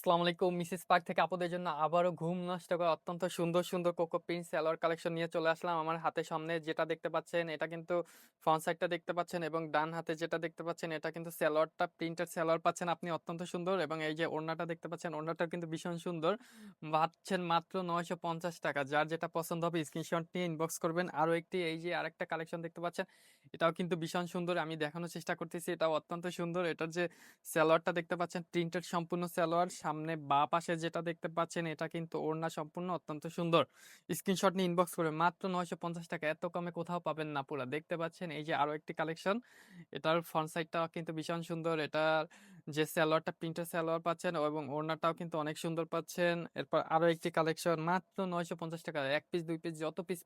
আসসালামু আলাইকুম। Mrs park থেকে আপনাদের জন্য আবারও ঘুম নষ্ট করা অত্যন্ত সুন্দর সুন্দর কোকো প্রিন্ট সালোয়ার কালেকশন নিয়ে চলে আসলাম। আমার হাতের সামনে যেটা দেখতে পাচ্ছেন, এটা কিন্তু ফ্রন্ট সাইডটা দেখতে পাচ্ছেন এবং ডান হাতে যেটা দেখতে পাচ্ছেন, এটা কিন্তু সালোয়ারটা প্রিন্টেড সালোয়ার পাচ্ছেন আপনি অত্যন্ত সুন্দর এবং এই যে ওড়নাটা দেখতে পাচ্ছেন ওড়নাটা কিন্তু ভীষণ সুন্দর। পাচ্ছেন মাত্র নয়শো পঞ্চাশ টাকা। যার যেটা পছন্দ হবে স্ক্রিনশট নিয়ে ইনবক্স করবেন। আরও একটি এই যে আরেকটা কালেকশন দেখতে পাচ্ছেন, এটাও কিন্তু ভীষণ সুন্দর। আমি দেখানোর চেষ্টা করতেছি, এটাও অত্যন্ত সুন্দর। এটার যে সালোয়ারটা দেখতে পাচ্ছেন, প্রিন্টেড সম্পূর্ণ সালোয়ার। সামনে বা পাশে যেটা দেখতে পাচ্ছেন, এটা কিন্তু ওড়না সম্পূর্ণ অত্যন্ত সুন্দর। স্ক্রিনশট নিয়ে ইনবক্স করে মাত্র নয়শো পঞ্চাশ টাকা। এত কমে কোথাও পাবেন না পুরা। দেখতে পাচ্ছেন, এই যে আরও একটি কালেকশন এটার ফ্রন্ট সাইডটা কিন্তু ভীষণ সুন্দর। এটার যে সালোয়ারটা প্রিন্টেড সালোয়ার পাচ্ছেন এবং ওড়নাটাও কিন্তু অনেক সুন্দর পাচ্ছেন। এরপর আরও একটি কালেকশন, মাত্র নয়শো পঞ্চাশ টাকা। এক পিস দুই পিস যত পিস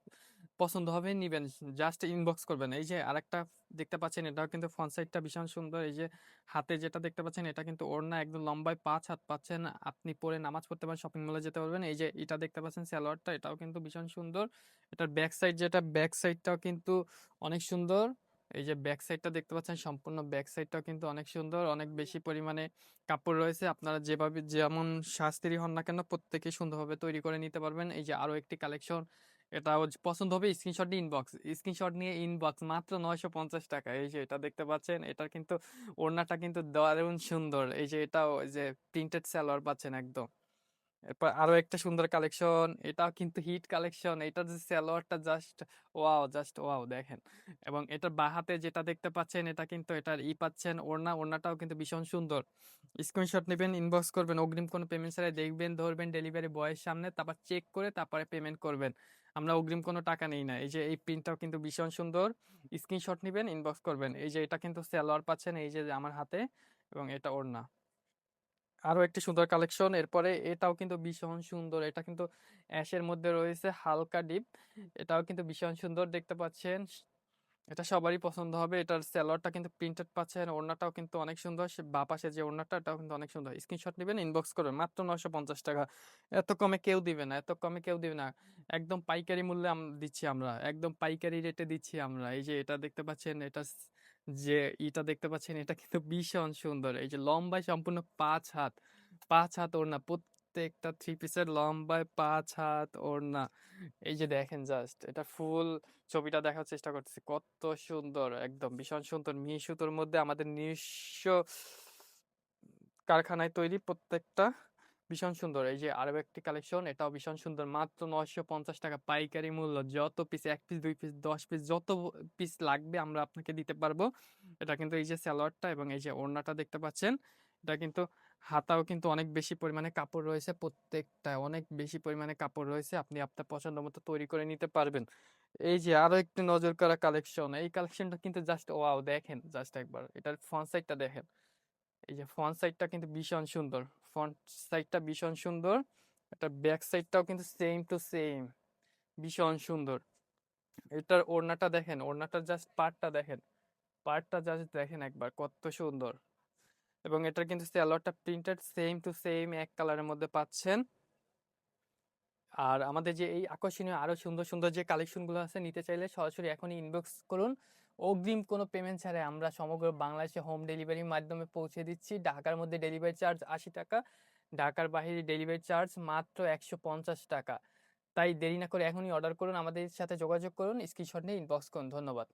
পছন্দ হবে নিবেন জাস্ট ইনবক্স করবেন। এই যে আরেকটা দেখতে পাচ্ছেন, এটাও কিন্তু ফ্রন্ট সাইডটা ভীষণ সুন্দর। এই যে হাতে যেটা দেখতে পাচ্ছেন, এটা কিন্তু ওড়না একদম লম্বায় পাঁচ হাত পাচ্ছেন। আপনি পরে নামাজ পড়তে পারেন শপিং মলে যেতে পারবেন। এই যে এটা দেখতে পাচ্ছেন, সালোয়ারটা, এটাও কিন্তু ভীষণ সুন্দর। এটার ব্যাক সাইড যেটা ব্যাক সাইডটাও কিন্তু অনেক সুন্দর। এই যে ব্যাক সাইডটা দেখতে পাচ্ছেন, সম্পূর্ণ ব্যাক সাইডটাও কিন্তু অনেক সুন্দর, অনেক বেশি পরিমাণে কাপড় রয়েছে। আপনারা যেভাবে, যেমন শাস্ত্রী হন না কেন, প্রত্যেকে সুন্দরভাবে তৈরি করে নিতে পারবেন। এই যে আরও একটি কালেকশন এটাও যে পছন্দ হবে স্ক্রিনশট নিয়ে ইনবক্স স্ক্রিনশট নিয়ে ইনবক্স মাত্র নয়শো পঞ্চাশ টাকা। এই যে এটা দেখতে পাচ্ছেন, এটার কিন্তু ওড়নাটা কিন্তু দারুণ সুন্দর। এই যে এটাও যে প্রিন্টেড সালোয়ার পাচ্ছেন একদম। এরপর আরও একটা সুন্দর কালেকশন এটাও কিন্তু হিট কালেকশন এটা যে সালোয়ারটা জাস্ট ওয়াও জাস্ট ওয়াও দেখেন। এবং এটার বাহাতে যেটা দেখতে পাচ্ছেন, এটা কিন্তু এটার ই পাচ্ছেন, ওড়না, ওড়নাটাও কিন্তু ভীষণ সুন্দর। স্ক্রিনশট নেবেন ইনবক্স করবেন, অগ্রিম কোনো পেমেন্ট ছাড়াই দেখবেন, ধরবেন ডেলিভারি বয়ের সামনে, তারপর চেক করে তারপরে পেমেন্ট করবেন। আমরা অগ্রিম কোনো টাকা নেই না, এই যে এই প্রিন্টটাও কিন্তু ভীষণ সুন্দর। স্ক্রিনশট নেবেন ইনবক্স করবেন, এই যে এটা কিন্তু সালোয়ার পাচ্ছেন, এই যে আমার হাতে, এবং এটা ওড়না। আরও একটি সুন্দর কালেকশন এরপরে এটাও কিন্তু ভীষণ সুন্দর। এটা কিন্তু অ্যাশের মধ্যে রয়েছে হালকা ডিপ এটাও কিন্তু ভীষণ সুন্দর দেখতে পাচ্ছেন। এটা সবারই পছন্দ হবে। এটার সালোয়ারটা কিন্তু প্রিন্টেড পাচ্ছেন। ওড়নাটাও কিন্তু অনেক সুন্দর। বা পাশে যে ওড়নাটা, এটাও কিন্তু অনেক সুন্দর। স্ক্রিনশট নেবেন ইনবক্স করবেন। মাত্র নশো পঞ্চাশ টাকা। এত কমে কেউ দিবে না, এত কমে কেউ দিবে না। একদম পাইকারি মূল্যে দিচ্ছি আমরা। একদম পাইকারি রেটে দিচ্ছি আমরা। এই যে এটা দেখতে পাচ্ছেন, এটা যে ইটা দেখতে পাচ্ছেন, এটা কিন্তু ভীষণ সুন্দর। এই যে লম্বায় সম্পূর্ণ পাঁচ হাত পাঁচ হাত ওড়না, প্রত্যেকটা থ্রি পিসের লম্বায় পাঁচ হাত ওড়না। এই যে দেখেন জাস্ট এটা ফুল ছবিটা দেখার চেষ্টা করতেছি। কত সুন্দর, একদম ভীষণ সুন্দর। মিহি সুতোর মধ্যে আমাদের নিজস্ব কারখানায় তৈরি প্রত্যেকটা ভীষণ সুন্দর। এই যে আরও একটি কালেকশন, এটাও ভীষণ সুন্দর। মাত্র নয়শো পঞ্চাশ টাকা পাইকারি মূল্য। যত পিস এক পিস দুই পিস দশ পিস যত পিস লাগবে আমরা আপনাকে দিতে পারব। এটা কিন্তু এই যে সালোয়ারটা এবং এই যে ওড়নাটা দেখতে পাচ্ছেন, এটা কিন্তু হাতাও কিন্তু অনেক বেশি পরিমাণে কাপড় রয়েছে, প্রত্যেকটা অনেক বেশি পরিমাণে কাপড় রয়েছে। আপনি আপনার পছন্দ মতো তৈরি করে নিতে পারবেন। এই যে আরও একটি নজর করা কালেকশন, এই কালেকশনটা কিন্তু জাস্ট ওয়াও, দেখেন জাস্ট একবার, এটার ফ্রন্ট সাইডটা দেখেন। এই যে ফ্রন্ট সাইডটা কিন্তু ভীষণ সুন্দর। ফ্রন্ট সাইডটা ভীষণ সুন্দর, এটা ব্যাক সাইডটাও কিন্তু সেম টু সেম ভীষণ সুন্দর। এটার ওড়নাটা দেখেন, ওড়নাটার জাস্ট পার্টটা দেখেন পার্টটা জাস্ট দেখেন একবার, কত সুন্দর। এবং এটার কিন্তু সালোয়ারটা প্রিন্টেড সেম টু সেম এক কালারের মধ্যে পাচ্ছেন। আর আমাদের যে এই আকর্ষণীয় আরও সুন্দর সুন্দর যে কালেকশনগুলো আছে, নিতে চাইলে সরাসরি এখনই ইনবক্স করুন। অগ্রিম কোনো পেমেন্ট ছাড়াই আমরা সমগ্র বাংলাদেশে হোম ডেলিভারির মাধ্যমে পৌঁছে দিচ্ছি। ঢাকার মধ্যে ডেলিভারি চার্জ আশি টাকা, ঢাকার বাইরে ডেলিভারি চার্জ মাত্র একশো পঞ্চাশ টাকা। তাই দেরি না করে এখনই অর্ডার করুন, আমাদের সাথে যোগাযোগ করুন স্ক্রিনশট নিয়ে ইনবক্স করুন। ধন্যবাদ।